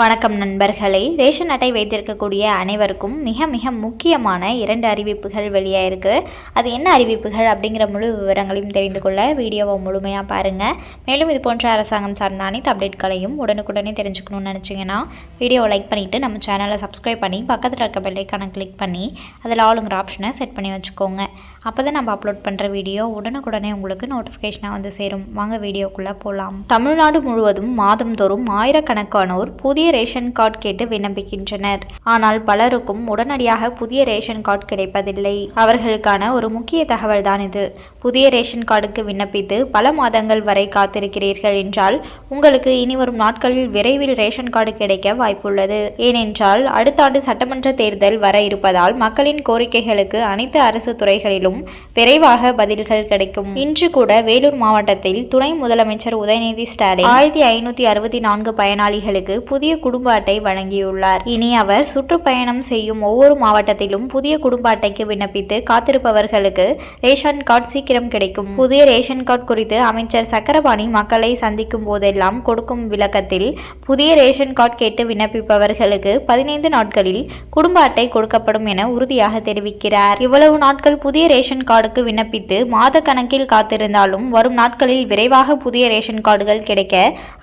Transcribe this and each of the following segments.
வணக்கம் நண்பர்களே. ரேஷன் அட்டை வைத்திருக்கக்கூடிய அனைவருக்கும் மிக மிக முக்கியமான இரண்டு அறிவிப்புகள் வெளியாயிருக்கு அது என்ன அறிவிப்புகள் அப்படிங்கிற முழு விவரங்களையும் தெரிந்து கொள்ள வீடியோவை முழுமையாக பாருங்கள் மேலும் இது போன்ற அரசாங்கம் சார்ந்த அனைத்து அப்டேட்களையும் உடனுக்குடனே தெரிஞ்சுக்கணும்னு நினச்சிங்கன்னா வீடியோவை லைக் பண்ணிவிட்டு நம்ம சேனலை சப்ஸ்கிரைப் பண்ணி பக்கத்தில் இருக்க பெல்லைக்கான கிளிக் பண்ணி அதில் ஆளுங்கிற ஆப்ஷனை செட் பண்ணி வச்சுக்கோங்க. அப்போ தான் நம்ம அப்லோட் பண்ணுற வீடியோ உடனுக்குடனே உங்களுக்கு நோட்டிஃபிகேஷனாக வந்து சேரும். வாங்க வீடியோக்குள்ளே போகலாம் தமிழ்நாடு முழுவதும் மாதந்தோறும் ஆயிரக்கணக்கானோர் புதிய புதிய ரேஷன் கார்டு கேட்டு விண்ணப்பிக்கின்றனர். ஆனால் பலருக்கும் உடனடியாக புதிய ரேஷன் கார்டு கிடைப்பதில்லை. அவர்களுக்கான ஒரு முக்கிய தகவல் தான் இது. புதிய ரேஷன் கார்டுக்கு விண்ணப்பித்து பல மாதங்கள் வரை காத்திருக்கிறீர்கள் என்றால் உங்களுக்கு இனி வரும் நாட்களில் விரைவில் ரேஷன் கார்டு கிடைக்க வாய்ப்புள்ளது. ஏனென்றால் அடுத்த ஆண்டு சட்டமன்ற தேர்தல் வர இருப்பதால் மக்களின் கோரிக்கைகளுக்கு அனைத்து அரசு துறைகளிலும் விரைவாக பதில்கள் கிடைக்கும். இன்று கூட வேலூர் மாவட்டத்தில் துணை முதலமைச்சர் உதயநிதி ஸ்டாலின் ஆயிரத்தி ஐநூத்தி அறுபத்தி நான்கு பயனாளிகளுக்கு புதிய குடும்ப அட்டை வழங்கியுள்ளார். இனி அவர் சுற்றுப்பயணம் செய்யும் ஒவ்வொரு மாவட்டத்திலும் புதிய குடும்ப அட்டைக்கு விண்ணப்பித்து காத்திருப்பவர்களுக்கு ரேஷன் கார்டு சீக்கிரம் கிடைக்கும். புதிய ரேஷன் கார்டு குறித்து அமைச்சர் சக்கரபாணி மக்களை சந்திக்கும் போதெல்லாம் கொடுக்கும் விளக்கத்தில் புதிய ரேஷன் கார்டு கேட்டு விண்ணப்பிப்பவர்களுக்கு பதினைந்து நாட்களில் குடும்ப அட்டை கொடுக்கப்படும் என உறுதியாக தெரிவிக்கிறார். இவ்வளவு நாட்கள் புதிய ரேஷன் கார்டுக்கு விண்ணப்பித்து மாத கணக்கில் காத்திருந்தாலும் வரும் நாட்களில் விரைவாக புதிய ரேஷன் கார்டுகள் கிடைக்க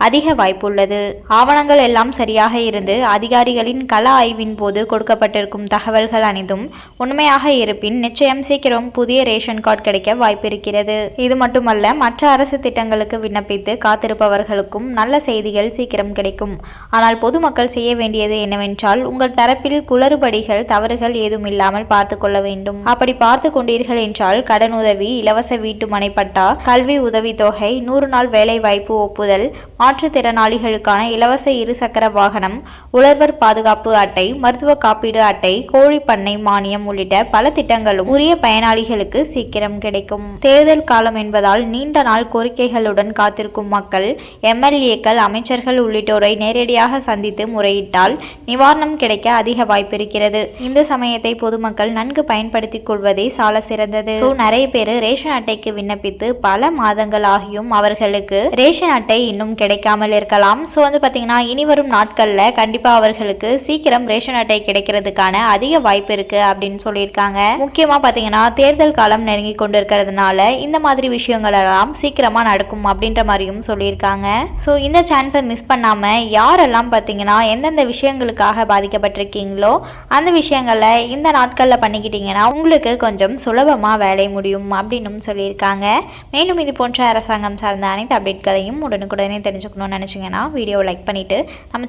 அதிக வாய்ப்புள்ளது. ஆவணங்கள் எல்லாம் சரியாக இருந்து அதிகாரிகளின் கள ஆய்வின் போது கொடுக்கப்பட்டிருக்கும் தகவல்கள் அனைத்தும் உண்மையாக இருப்பின் நிச்சயம் சீக்கிரம் புதிய ரேஷன் கார்டு கிடைக்க வாய்ப்பிருக்கிறது. இது மட்டுமல்ல மற்ற அரசு திட்டங்களுக்கு விண்ணப்பித்து காத்திருப்பவர்களுக்கும் நல்ல செய்திகள் சீக்கிரம் கிடைக்கும். ஆனால் பொதுமக்கள் செய்ய வேண்டியது என்னவென்றால் உங்கள் தரப்பில் குளறுபடிகள் தவறுகள் ஏதும் இல்லாமல் பார்த்து கொள்ள வேண்டும். அப்படி பார்த்து கொண்டீர்கள் என்றால் கடன் உதவி இலவச வீட்டு மனைப்பட்டா கல்வி உதவித்தொகை நூறு நாள் வேலை வாய்ப்பு ஒப்புதல் மாற்றுத்திறனாளிகளுக்கான இலவச இருசக்கர வாகனம் உழவர் பாதுகாப்பு அட்டை மருத்துவ காப்பீடு அட்டை கோழி பண்ணை மானியம் உள்ளிட்ட பல திட்டங்களும் உரிய பயனாளிகளுக்கு சீக்கிரம் கிடைக்கும். தேர்தல் காலம் என்பதால் நீண்ட நாள் கோரிக்கைகளுடன் காத்திருக்கும் மக்கள் எம்எல்ஏக்கள் அமைச்சர்கள் உள்ளிட்டோரை நேரடியாக சந்தித்து முறையிட்டால் நிவாரணம் கிடைக்க அதிக வாய்ப்பிருக்கிறது இந்த சமயத்தை பொதுமக்கள் நன்கு பயன்படுத்திக் கொள்வதே சால சிறந்தது. ஸோ நிறைய பேர் ரேஷன் அட்டைக்கு விண்ணப்பித்து பல மாதங்கள் ஆகியும் அவர்களுக்கு ரேஷன் அட்டை இன்னும் கிடைக்காமல் இருக்கலாம். ஸோ வந்து பார்த்தீங்கன்னா இனி வரும் நாட்களில் கண்டிப்பாக அவர்களுக்கு சீக்கிரம் ரேஷன் அட்டை கிடைக்கிறதுக்கான அதிக வாய்ப்பு இருக்கு அப்படின்னு சொல்லியிருக்காங்க. முக்கியமாக பார்த்தீங்கன்னா தேர்தல் காலம் நெருங்கி கொண்டு இருக்கிறதுனால இந்த மாதிரி விஷயங்கள் எல்லாம் சீக்கிரமாக நடக்கும் அப்படின்ற மாதிரியும் சொல்லியிருக்காங்க. ஸோ இந்த சான்ஸை மிஸ் பண்ணாமல் யாரெல்லாம் பார்த்தீங்கன்னா எந்தெந்த விஷயங்களுக்காக பாதிக்கப்பட்டிருக்கீங்களோ அந்த விஷயங்களை இந்த நாட்களில் பண்ணிக்கிட்டீங்கன்னா உங்களுக்கு கொஞ்சம் சுலபமாக வேலை முடியும் அப்படின்னு சொல்லியிருக்காங்க. மேலும் இது போன்ற அரசாங்கம் சார்ந்த அனைத்து அப்டேட்களையும் உடனுக்குடனே தெரிஞ்சுக்கணும்னு நினச்சிங்கன்னா வீடியோ லைக் பண்ணிவிட்டு நம்ம